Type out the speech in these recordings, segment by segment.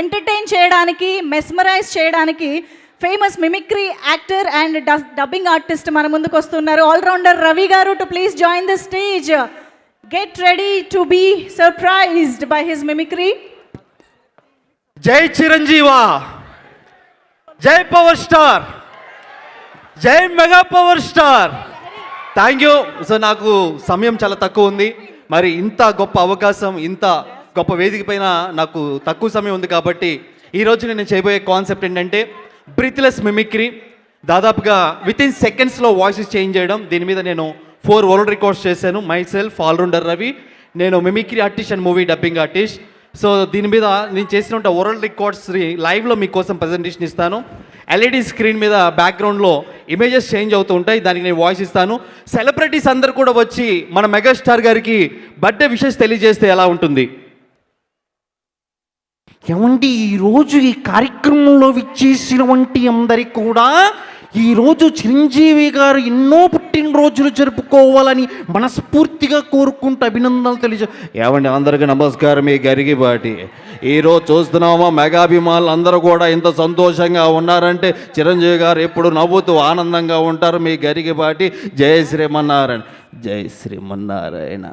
Entertain చేయడానికి mesmerize చేయడానికి famous mimicry actor and dubbing artist మన ముందుకు వస్తున్నారు. All rounder Ravi garu to please join the stage get ready to be surprised by his mimicry జై చిరంజీవా. జై power star జై mega power star thank you so నాకు సమయం చాలా తక్కువ ఉంది. మరి ఇంత గొప్ప అవకాశం ఇంత గొప్ప వేదిక పైన నాకు తక్కువ సమయం ఉంది కాబట్టి ఈరోజు నేను చేయబోయే కాన్సెప్ట్ ఏంటంటే బ్రీత్లెస్ మిమిక్రీ దాదాపుగా విత్ ఇన్ సెకండ్స్లో వాయిసెస్ చేంజ్ చేయడం. దీని మీద నేను ఫోర్ వరల్డ్ రికార్డ్స్ చేశాను. మై సెల్ఫ్ ఆల్రౌండర్ రవి నేను mimicry artist and movie dubbing artist so దీని మీద నేను చేసిన వరల్డ్ రికార్డ్స్ లైవ్లో మీకోసం ప్రజెంటేషన్ ఇస్తాను. ఎల్ఈడి స్క్రీన్ మీద బ్యాక్గ్రౌండ్లో ఇమేజెస్ చేంజ్ అవుతూ ఉంటాయి. దానికి నేను వాయిస్ ఇస్తాను. సెలబ్రిటీస్ అందరు కూడా వచ్చి మన మెగాస్టార్ గారికి బర్త్డే విషెస్ తెలియజేస్తే ఎలా ఉంటుంది? ఏమండి ఈరోజు ఈ కార్యక్రమంలో విచ్చేసిన వంటి అందరికి కూడా ఈరోజు చిరంజీవి గారు ఎన్నో పుట్టినరోజులు జరుపుకోవాలని మనస్ఫూర్తిగా కోరుకుంటూ అభినందనలు తెలియజే ఏమండి అందరికీ నమస్కారం మీ గరిగిబాటి ఈరోజు చూస్తున్నామా మెగాభిమానులు అందరూ కూడా ఇంత సంతోషంగా ఉన్నారంటే చిరంజీవి గారు ఎప్పుడు నవ్వుతూ ఆనందంగా ఉంటారు. మీ గరిగిబాటి జయ శ్రీమన్నారాయణ. జయ శ్రీమన్నారాయణ.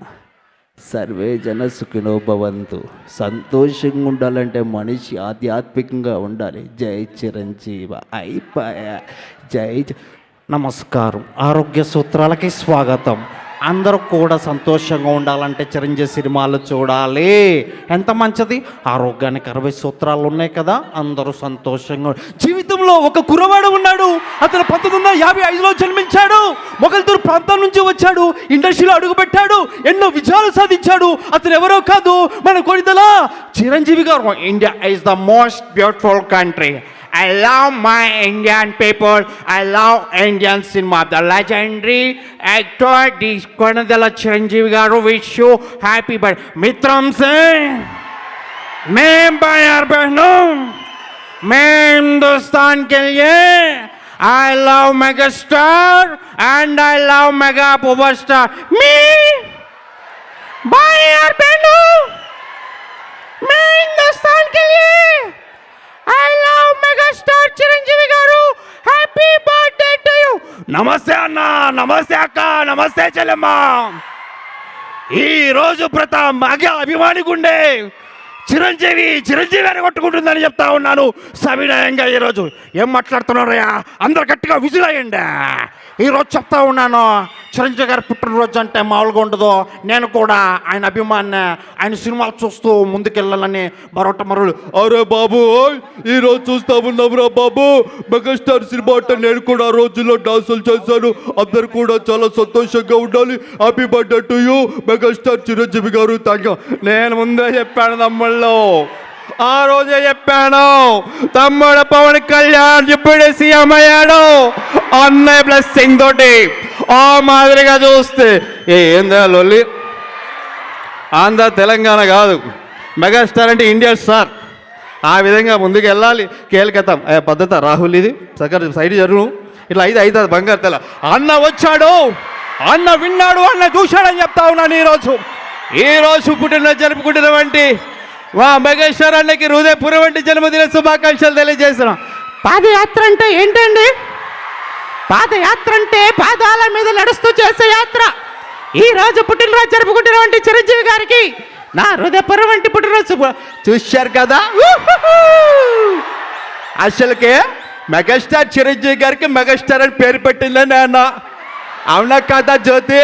సర్వే జన సుఖినోభవంతు సంతోషంగా ఉండాలంటే మనిషి ఆధ్యాత్మికంగా ఉండాలి. జై చిరంజీవ. అయిపోయా. జై నమస్కారం. ఆరోగ్య సూత్రాలకి స్వాగతం. అందరూ కూడా సంతోషంగా ఉండాలంటే చిరంజీవి సినిమాలు చూడాలి. ఎంత మంచిది? ఆరోగ్యానికి అరవై సూత్రాలు ఉన్నాయి కదా అందరూ సంతోషంగా జీవితంలో ఒక కురవాడు ఉన్నాడు. అతను పంతొమ్మిది వందల యాభై ఐదులో జన్మించాడు. మొగల్తూరు ప్రాంతం నుంచి వచ్చాడు. ఇండస్ట్రీలో అడుగుపెట్టాడు. ఎన్నో విజయాలు సాధించాడు. అతను ఎవరో కాదు. మన Konidela Chiranjeevi garu India is the most beautiful country I love my Indian people I love Indian cinema the legendary actor the Konidela Chiranjeevi garu wish you happy birth మిత్రం సింగ్ మేం బయార్ బహను మేం హిందుస్థాన్ కే I love megastar and I love mega power star me me buyer बहनों मैं हिंदुस्तान के लिए I love megastar Chiranjeevi గారు హ్యాపీ బర్త్డే టు యు నమస్తే అన్న నమస్తే అక్క నమస్తే చెల్లెమ్మ ఈ రోజు ప్రత మగ అభిమాని గుండె చిరంజీవి చిరంజీవి అని కొట్టుకుంటుందని చెప్తా ఉన్నాను. సవినయంగా ఈరోజు ఏం మాట్లాడుతున్నారయ్యా? అందరు గట్టిగా విజులయ్యండి ఈరోజు చెప్తా ఉన్నాను చిరంజీవి గారి పుట్టినరోజు అంటే మామూలుగా ఉండదు. నేను కూడా ఆయన అభిమాన్ని ఆయన సినిమాలు చూస్తూ ముందుకెళ్ళాలని మరొకటి మరొకటి. అరే బాబు ఈరోజు ఈ రోజు చూస్తా ఉన్నావురా బాబు. మెగాస్టార్ సినిమా అంటే నేను కూడా ఆ రోజుల్లో డాన్సులు చేశాను. అందరు కూడా చాలా సంతోషంగా ఉండాలి. Happy birthday to you megastar Chiranjeevi garu. Thank నేను ముందే చెప్పాను తమ్ముళ్ళు ఆ రోజే చెప్పాను తమ్ముడు పవన్ కళ్యాణ్ ఇప్పుడే సీఎం అయ్యాడు. అన్నయ్య బ్లెస్సింగ్ తోటి ఆ మాదిరిగా చూస్తే ఏ ఏందా లొల్లి? ఆంధ్ర తెలంగాణ కాదు. మెగాస్టార్ అంటే ఇండియా స్టార్. ఆ విధంగా ముందుకు వెళ్ళాలి. కేలికతం. పద్ధత? రాహుల్ ఇది. సగర్ సైడ్ జరుగు. ఇట్లా ఐదు ఐదు బంగారు తెల. అన్న వచ్చాడు. అన్న విన్నాడు. అన్న చూశాడని చెప్తా ఉన్నాను ఈరోజు. ఈరోజు పుట్టిన జరుపుకుంటున్నటువంటి మా మెగాస్టార్ అన్నకి హృదయపూర్వ వంటి జన్మదిన శుభాకాంక్షలు తెలియజేస్తున్నాం. పాదయాత్ర అంటే ఏంటండి? పాదయాత్ర అంటే పాదాల మీద నడుస్తూ చేసే యాత్ర. ఈ రోజు పుట్టినరోజు జరుపుకుంటున్నటువంటి చిరంజీవి గారికి నా హృదయపూర్వ వంటి పుట్టినరోజు శుభ- చూశారు కదా? అసలుకే మెగాస్టార్ చిరంజీవి గారికి మెగాస్టార్ అని పేరు పెట్టిందని అన్న అవునా కదా జ్యోతి?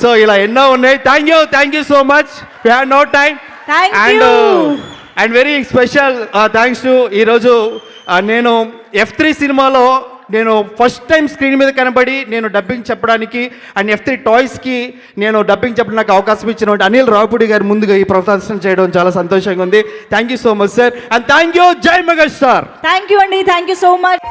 సో ఇలా ఎన్నో ఉన్నాయి. Thank you thank you so much we have no time and. And very special thanks to ఈరోజు నేను ఎఫ్ త్రీ సినిమాలో నేను ఫస్ట్ టైం స్క్రీన్ మీద కనబడి నేను డబ్బింగ్ చెప్పడానికి అండ్ ఎఫ్ త్రీ టాయ్స్కి నేను డబ్బింగ్ చెప్పడానికి నాకు అవకాశం ఇచ్చినటువంటి అనిల్ రావుపూడి గారు ముందుగా ఈ ప్రదర్శన చేయడం చాలా సంతోషంగా ఉంది. Thank you so much sir and thank you జై మెగాస్టార్ థ్యాంక్ యూ అండి థ్యాంక్ యూ సో మచ్